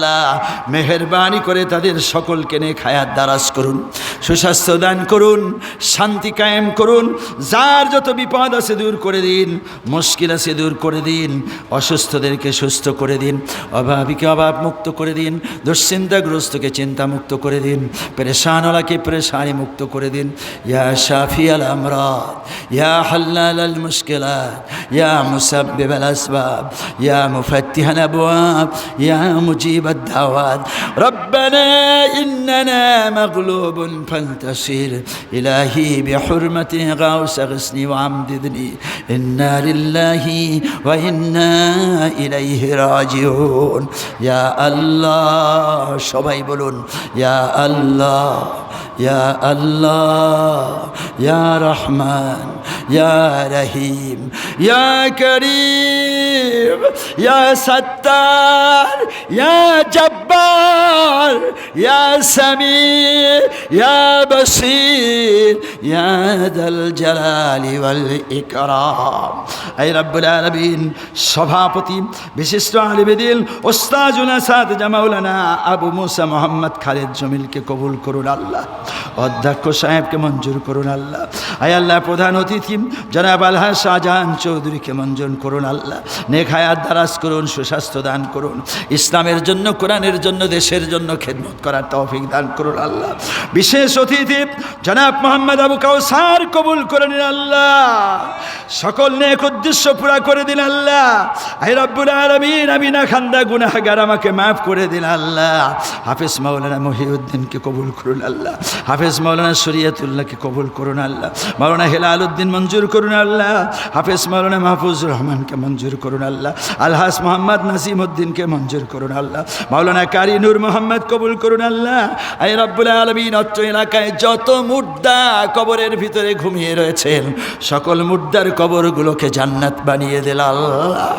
আল্লাহ মেহরবানি করে তাদের সকলকে নিয়ে খায়াত দারাজ করুন। সুস্বাস্থ্য দান করুন, শান্তি কায়েম করুন, যার যত বিপদ আছে দূর করে দিন, মুশকিল আছে দূর করে দিন, অসুস্থদেরকে সুস্থ করে দিন, অভাবীকে অভাব মুক্ত করে দিন, দুশ্চিন্তাগ্রস্তকে চিন্তা মুক্ত করে দিন, পেরেশানওয়ালাকে পেরেশানি মুক্ত করে দিন। ইয়া শাফি আল আমরাদ, ইয়া হাল্লাল আল মুশকিলা ইয়া মুসাব্বিব আল আসবাব, ইয়া মুফাত্তিহ আল আবওয়াব, ইয়া মুজিব আদ দাওয়াত। রব্বানা ইন্নানা মাগলুবুন فانتصر إلهي بحرمة غوث غسني وعمددني إنا لله وإنا إليه راجعون يا الله সবাই বলুন ইয়া আল্লাহ ইয়া আল্লাহ ইয়া রহমান রহিম ইয়া করিম ইয়া সত্তার ইয়া জব্বার ইয়া সামি ইয়া বসির ইয়া দল জালালি ওয়াল ইকরাম এই রব্বুল আলামিন সভাপতি, বিশিষ্ট আলিবেদিল ওস্তাজুনা সাদ জামাউলানা আবু মুসা মোহাম্মদ খালেদ জমিলকে কবুল করুন আল্লাহ। অধ্যক্ষ সাহেবকে মঞ্জুর করুন আল্লাহ। আয় আল্লাহ, প্রধান অতিথি জনাব আলহা শাহজাহান চৌধুরীকে মঞ্জুর করুন আল্লাহ। নেখায়াত দারাজ করুন, সুস্বাস্থ্য দান করুন। ইসলামের জন্য, কোরআনের জন্য, দেশের জন্য খেদমত করার তৌফিক দান করুন আল্লাহ। বিশেষ অতিথি জনাব মোহাম্মদ আবু কাউসার কবুল করে নিন আল্লাহ। সকল নেক উদ্দেশ্য পুরা করে দিন আল্লাহ। আই রব্বুল আলমিন আমি না খান্দা গুনাহগার আমাকে মাফ করে দিন আল্লাহ। হাফিজ মাওলানা মহিউদ্দিনকে কবুল করুন আল্লাহ। হাফিজ মাওলানা শরিয়াতুল্লাহকে কবুল করুন আল্লাহ। মাওলানা হেলাল উদ্দিন মঞ্জুর করুন আল্লাহ। হাফিজ মাওলানা মাহফুজুর রহমানকে মঞ্জুর করুন আল্লাহ। আলহাস মোহাম্মদ নাসিম উদ্দিনকে মঞ্জুর করুন আল্লাহ। মাওলানা কারি নূর মোহাম্মদ কবুল করুন আল্লাহ। আই রব্বুল আলমিন, অত্র এলাকায় যত মুর্দা কবরের ভিতরে ঘুমিয়ে রয়েছেন, সকল মুর্দার কবরগুলোকে জান্নাত বানিয়ে দিল আল্লাহ।